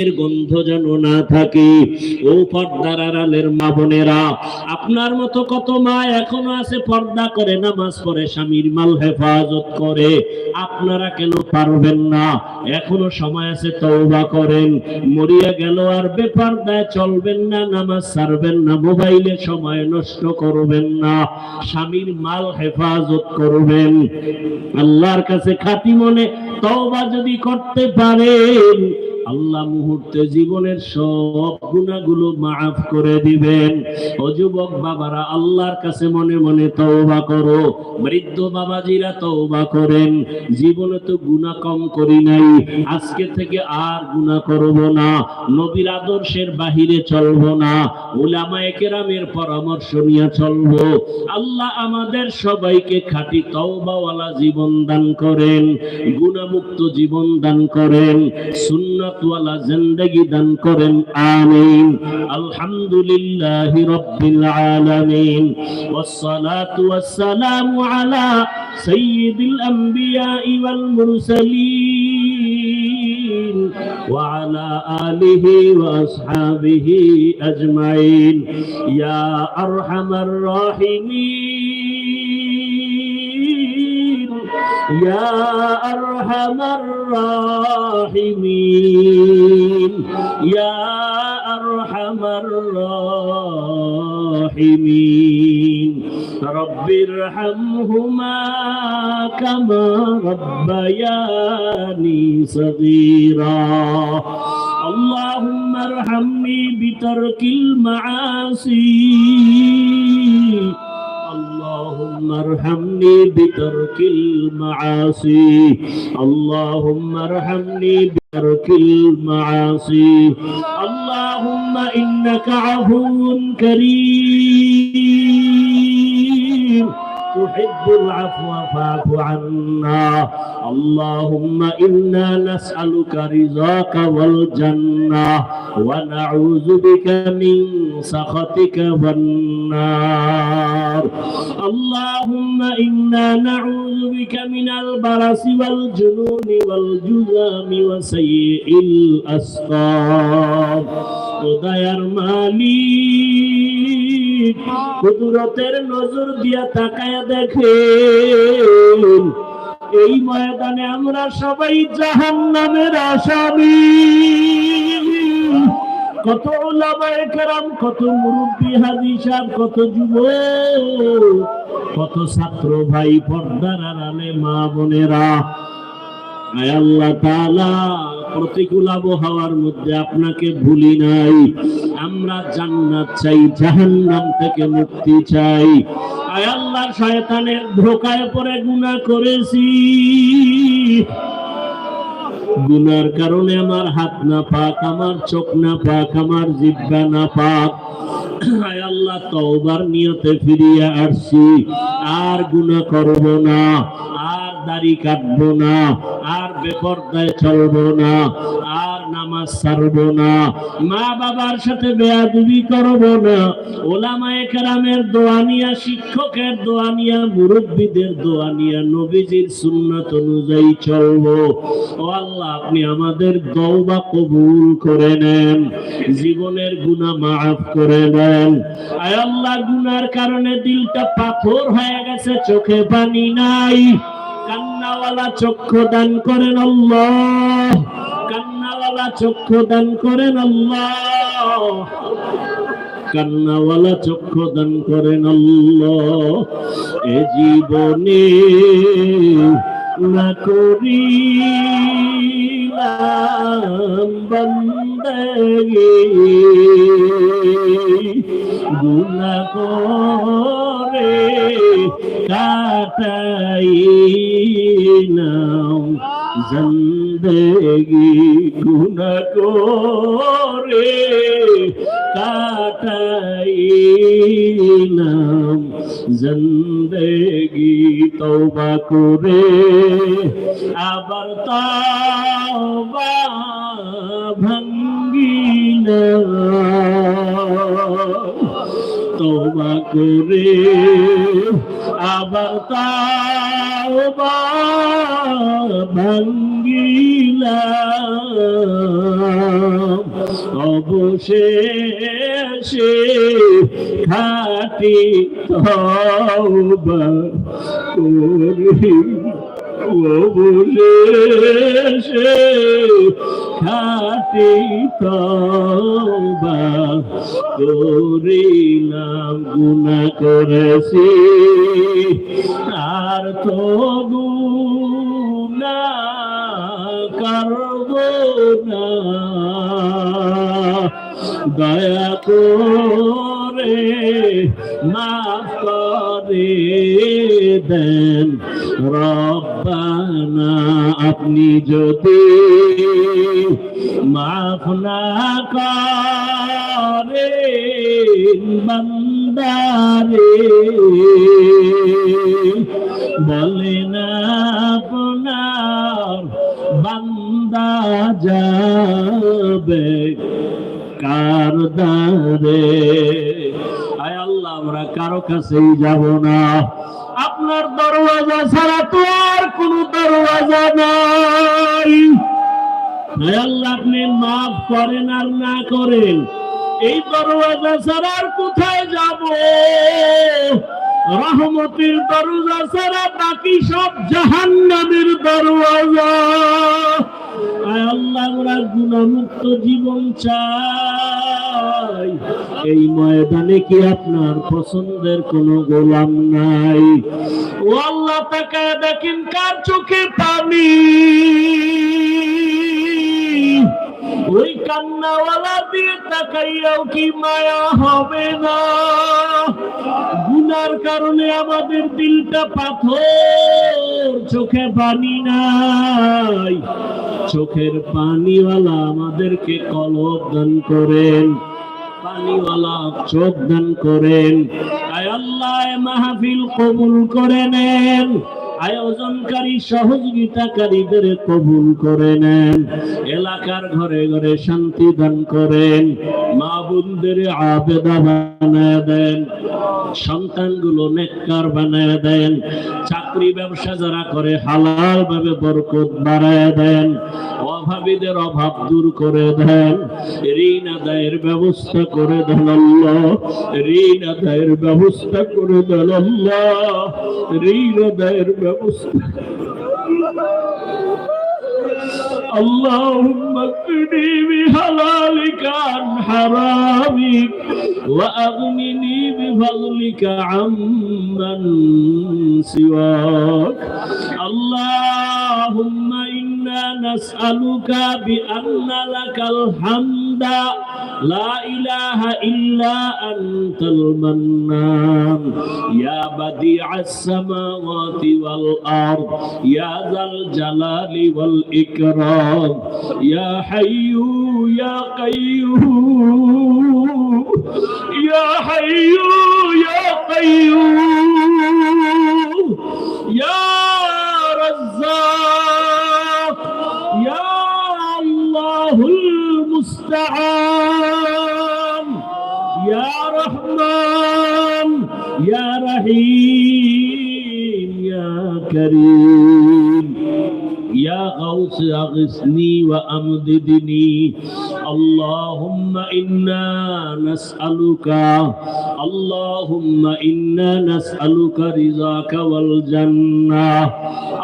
এর গন্ধ যেন না থাকে। ও পর্দার আড়ালের মা বোনেরা, আপনার মতো কত মা এখনও আছে পর্দা করে, নামাজ পড়ে, স্বামীর মাল হেফাজত করে। আপনারা কেন পারবেন না? এখনও সময় আছে করেন। মরিয়া গেল আর বেপর্দায় চলবেন না, নামাজ না, মোবাইলে সময় নষ্ট করবেন না। স্বামীর মাল হেফাজত করবেন। আল্লাহর কাছে খাঁটি মনে তওবা যদি করতে পারেন আল্লাহ মুহূর্তে জীবনের সব গুণাগুলো মাফ করে দিবেন। ও যুবক বাবারা, আল্লাহর কাছে মনে মনে তওবা করো। বৃদ্ধ বাবাজিরা তওবা করেন। জীবনে তো গুনাহ কম করি নাই। আজকে থেকে আর গুনাহ করব না। নবীর আদর্শের বাহিরে চলব না। উলামায়ে কেরামের পরামর্শ নিয়ে চলব। আল্লাহ আমাদের সবাইকে খাঁটি তওবাওয়ালা জীবন দান করেন। গুণামুক্ত জীবন দান করেন। সুন্নাতওয়ালা জিন্দেগি দান করেন আমিন আলহামদুলিল্লাহি রাব্বিল আলামিন والصلاة والسلام على سيد الأنبياء والمرسلين وعلى آله وأصحابه أجمعين يا أرحم الراحمين يا أرحم الراحمين يا أرحم الراحمين رب ارحمهما كما ربياني صغيرا اللهم ارحمني بترك المعاصي اللهم ارحمني بترك المعاصي اللهم ارحمني بترك المعاصي اللهم انك عفو كريم تحب العفو فاعف عنا اللهم إنا نسألك رزاك والجنة ونعوذ بك من سخطك والنار اللهم إنا نعوذ بك من البرس والجنون والجذام وسيء الأسقام ودير مالي কুদরতের নজর দিয়া তাকায়া দেখেন, এই ময়দানে আমরা সবাই জাহান নামের আসামি। কত কেরাম, কত মুরব্বী হাজি সাহেব, কত যুব কত ছাত্র ভাই, পর্দার আড়ালে মা বোনেরা। আয় আল্লাহ তাআলা, প্রতিকূল আবহাওয়ার মধ্যে আপনাকে ভুলি নাই। আমরা জান্নাত চাই, জাহান্নাম থেকে মুক্তি চাই। আয় আল্লাহ শয়তানের ধোকায় পড়ে গুনাহ করেছি। গুনার কারণে আমার হাত না পাক, আমার চোখ না পাক, আমার জিব্বা না পাক। আয় আল্লাহ, তওবার নিয়তে ফিরিয়ে আসছি। আর গুনাহ করব না, আর দাড়ি কাটবো না, আর বেপরদায় চলবো না আর নামাজ ছাড়বো না। মা বাবার সাথে বেয়াদবি করব না। ওলামায়ে কেরামের দোয়া নিয়া, শিক্ষকের দোয়া নিয়া, মুরব্বীদের দোয়া নিয়া নবীজির সুন্নাত অনুযায়ী চলবো। ও আল্লাহ, আপনি আমাদের দৌবা কবুল করে নেন। জীবনের গুনাহ মাফ করে দেন আয় আল্লাহ গুনার কারণে দিলটা পাথর হয়ে গেছে, চোখে পানি নাই। কান্নাওয়ালা চক্ষু দান করেন আল্লাহ। কান্নাওয়ালা চক্ষু দান করেন আল্লাহ। কান্নাওয়ালা চক্ষু দান করেন আল্লাহ। এ জীবনে না করিলাম বন্দগি। গুনা করে কাটাই নাম জিন্দগি গুনা করে কাটাই নাম জিন্দগি তওবা করে। আবার তওবা ভাঙ্গিলা তওবা করে। আবার তাওবা ভাঙ্গিলাম অবশেষে খাটি তওবা করি। অবশেষে খাটি তওবা করিলাম গুনাহ করেছি আর তো গুনা করব না দয়া করে মাফ করে দেন রব্বানা আপনি যদি মাফ না করেন বান্দারে, বলেন আপনার বান্দা যাবে কার দারে আয় আল্লাহ, আমরা কারও কাছেই যাব না। আপনার দরওয়াজা ছাড়া তো দরওয়াজা নাই আল্লাহ, আপনি মাফ করেন আর না করেন। এই দরওয়াজা ছাড়া আর কোথায় যাব? রহমতের দরজা ছাড়া বাকি সব জাহান্নামের দরওয়াজা। আল্লাহ আমরা গুণামুক্ত জীবন চাই। এই ময়দানে কি আপনার পছন্দের কোন গোলাম নাই? ও আল্লাহ, তাকায় দেখেন কার চোখে পানি। ওই কান্নাওয়ালা দিয়ে তাকাইয়াও কি মায়া হবে না? গুনার কারণে আমাদের দিলটা পাথর, চোখে পানি নাই। চোখের পানিওয়ালা আমাদেরকে কলব দান করেন। পানিওয়ালা চোখ দান করেন। আয় আল্লাহ মাহফিল কবুল করে নেন। আয়োজনকারী সহযোগিতাকারীদের কবুল করে নেন। এলাকার ঘরে ঘরে শান্তি দান করেন। মা বোনদের আবেদা বানায় দেন। সন্তানগুলো নেককার বানায় দেন। চাকরি ব্যবসা যারা করে হালাল ভাবে বরকত বাড়ায় দেন। অভাবীদের অভাব দূর করে দেন ঋণ আদায়ের ব্যবস্থা করে দেন আল্লাহ ঋণ আদায়ের ব্যবস্থা করে দেন আল্লাহ ঋণ আদায়ের ব্যবস্থা اللهم اكفني بحلالك عن حرامك واغنني بفضلك عمن سواك اللهم নাসআলুকা বিআন্না লাকাল হামদা, লা ইলাহা ইল্লা আনতাল মান্নান। ইয়া বাদিআস সামাওয়াতি ওয়াল আরদ, ইয়া যাল জালালি ওয়াল ইকরাম। ইয়া হাইয়ু, ইয়া কাইয়্যুম ইয়া হাইয়ু, ইয়া কাইয়্যুম أغثني وأمددني. اللهم إنا نسألك اللهم إنا نسألك رضاك والجنة.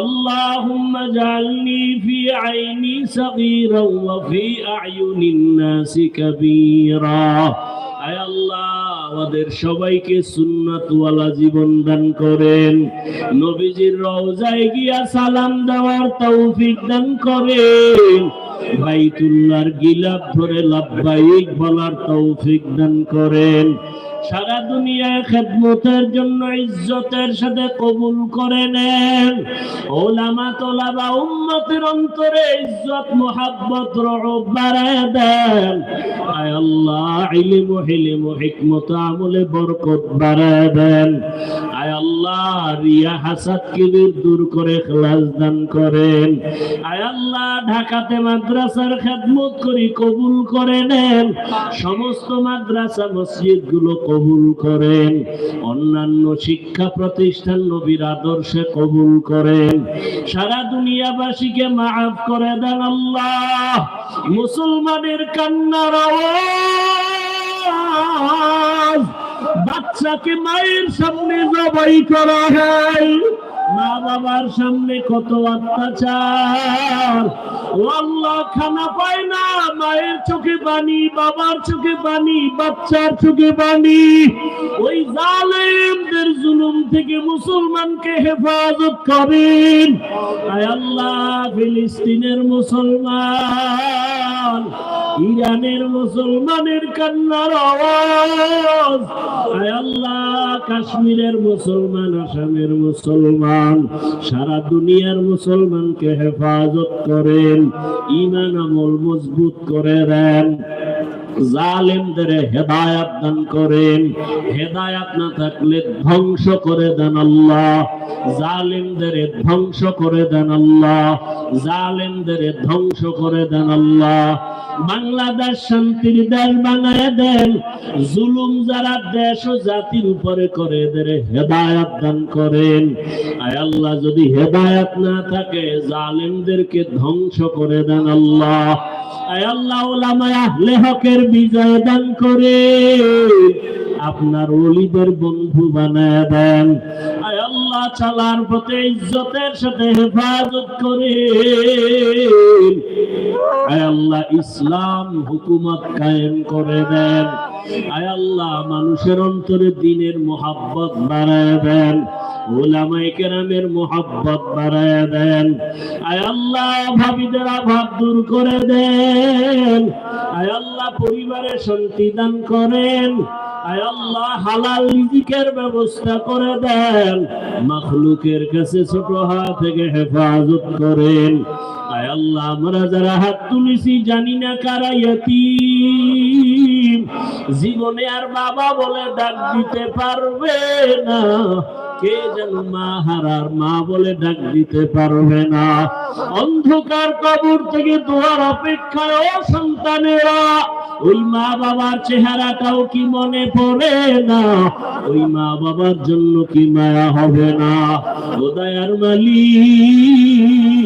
اللهم اجعلني في عيني صغيرا وفي أعين الناس كبيرا. أي الله আমাদের সবাইকে সুন্নাতওয়ালা জীবন দান করেন। নবীজির রওজায় গিয়া সালাম দেওয়ার তৌফিক দান করেন। বাইতুল্লাহর গিলাপ ধরে লাভবাহিক বলার তৌফিক দান করেন। সারা দুনিয়া খেদমতের জন্য ইজ্জতের সাথে কবুল করে নেন। ওলামা তোলাবা উন্নতির অন্তরে ইজ্জত, মোহাব্বত রহব বাড়ায় দেন। আয় আল্লাহ, ইলিম হিলিম হিকমত আমলে বরকত বাড়ায় দেন। আয় আল্লাহ রিয়া হাসাদ কিবির দূর করে খ্লাস দান করেন। আয় আল্লাহ, ঢাকাতে মাদ্রাসার খেদমত করি, কবুল করে নেন। সমস্ত মাদ্রাসা মসজিদগুলো কবুল করেন। অন্যান্য শিক্ষা প্রতিষ্ঠান নবীর আদর্শে কবুল করেন। সারা দুনিয়াবাসীকে মাফ করে দেন আল্লাহ। মুসলমানের কান্নার আওয়াজ। বাচ্চাকে মায়ের সামনে জবাই করা হয় মা বাবার সামনে কত অত্যাচার। আল্লাহ খানা পায় না, মায়ের চোখে বানি বাবার চোখে বানি বাচ্চার চোখে বানি ওই জালেমদের জুলুম থেকে মুসলমানকে হেফাজত করেন। আল্লাহ, ফিলিস্তিনের মুসলমান, ইরানের মুসলমানের কান্নার আওয়াজ। আয় আল্লাহ, কাশ্মীরের মুসলমান, আসামের মুসলমান। সারা দুনিয়ার মুসলমানকে হেফাজত করেন ইমান আমল মজবুত করে দেন। জালেমদের হেদায়াত দান করেন। হেদায়াত না থাকলে ধ্বংস করে দেন আল্লাহ। জালেমদের ধ্বংস করে দেন আল্লাহ। জালেমদের ধ্বংস করে দেন আল্লাহ। বাংলাদেশ শান্তির দেশ বানায় দেন। জুলুম যারা দেশ ও জাতির উপরে করে, এদের হেদায়াত দান করেন। আয় আল্লাহ, যদি হেদায়াত না থাকে, জালেমদেরকে ধ্বংস করে দেন আল্লাহ। হকের বিজয় দান করে। আপনার অলিদের বন্ধু বানায় দেন। আল্লাহ চালার পথে ইজ্জতের সাথে হেফাজত করে। আল্লাহ ইসলাম হুকুমত কায়েম করে দেন। আয় আল্লাহ মানুষের অন্তরে দিনের মোহাব্বত বাড়ায় দেন। মোহাব্বত বাড়ায় দেন। আয় আল্লাহ দূর করে দেন। আয় আল্লাহ পরিবারে শান্তি দান করেন। আয় আল্লাহ, হালাল রিজিকের ব্যবস্থা করে দেন। কাছে ছোট হাত থেকে হেফাজত করেন। আয় আল্লাহ, আমরা যারা হাত তুলেছি জানি না কারা জীবনে আর বাবা বলে ডাক দিতে পারবে না। কে যেন মা হারার মা বলে ডাক দিতে পারবে না। অন্ধকার কবর থেকে দোয়ার অপেক্ষায়, ও সন্তানেরা, ওই মা বাবার চেহারাটাও কি মনে পড়ে না? ওই মা বাবার জন্য কি মায়া হবে না? ওদায়ার মালিক।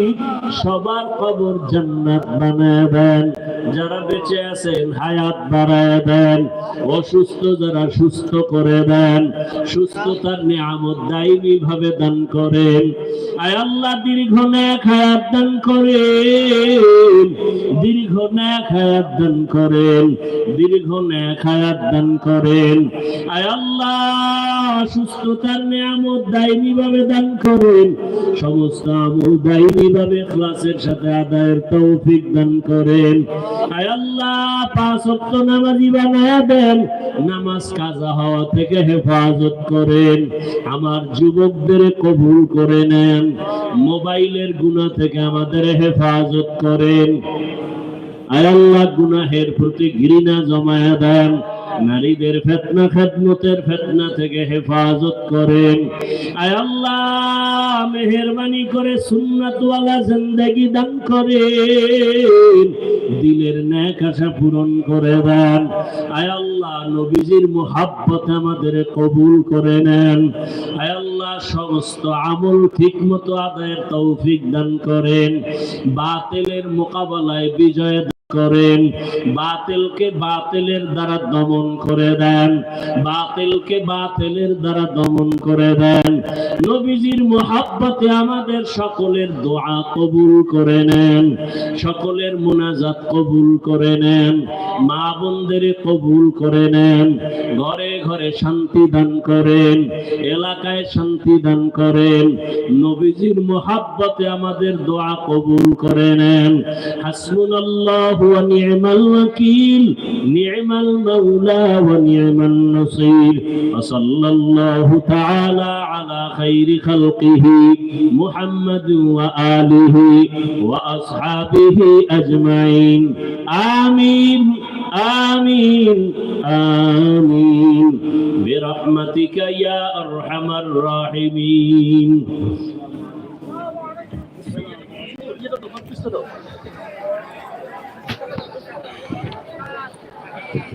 সবার কবর জান্নাত বানায় দেন। যারা বেঁচে আছেন, হায়াত বাড়ায় দেন। অসুস্থ যারা সুস্থ করে দেন, সুস্থতার নিয়ামত দায়ী ভাবে দান করেন। আয় আল্লাহ, দীর্ঘ নেক হায়াত দান করেন। দীর্ঘ ন্যাক হায়াত দান করেন দীর্ঘ ন্যাক হায়াত দান করেন। আয় আল্লাহ, সুস্থতার নিয়ামত দায়ী ভাবে দান করেন। সমস্ত আমল দায়ী ভাবে ক্লাসের সাথে আদায়ের তৌফিক দান করেন। আয় আল্লাহ, পাঁচ ওয়াক্ত নামাজি বানায়া দেন, নামাজ কাজা হওয়া থেকে হেফাজত করেন। আমার যুবকদের কবুল করে নেন, মোবাইলের গুণা থেকে আমাদের হেফাজত করেন। আল্লাহ, গুনাহের প্রতি ঘৃণা জমায়া দেন। নারীদের ফেতনা, খেদমতের ফেতনা থেকে হেফাজত করেন। আয় আল্লাহ, মেহরবানি করে সুন্নাতওয়ালা জিন্দেগি দান করেন। দিলের ন্যাক আশা পূরণ করে দেন। আয় আল্লাহ, নবীজির মোহাব্বত আমাদের কবুল করে নেন। আয় সমস্ত আমল ঠিক মতো আদায়ের তৌফিক দান করেন। বাতিলের মোকাবেলায় বিজয় করেন। বাতিলকে বাতিলের দ্বারা দমন করে দেন। বাতিলকে বাতিলের দ্বারা দমন করে দেন। নবীজির মোহাব্বতে আমাদের সকলের দোয়া কবুল করে নেন। সকলের মোনাজাত কবুল করে নেন। মা বোনদের কবুল করে নেন। ঘরে ঘরে শান্তি দান করেন। এলাকায় শান্তি দান করেন। নবীজির মোহাব্বতে আমাদের দোয়া কবুল করে নেন। হাসবুনাল্লাহু هو نعم الوكيل نعم المولى ونعم النصير وصلى الله تعالى على خير خلقه محمد وآله وأصحابه أجمعين آمين آمين آمين برحمتك يا أرحم الراحمين Gracias. On.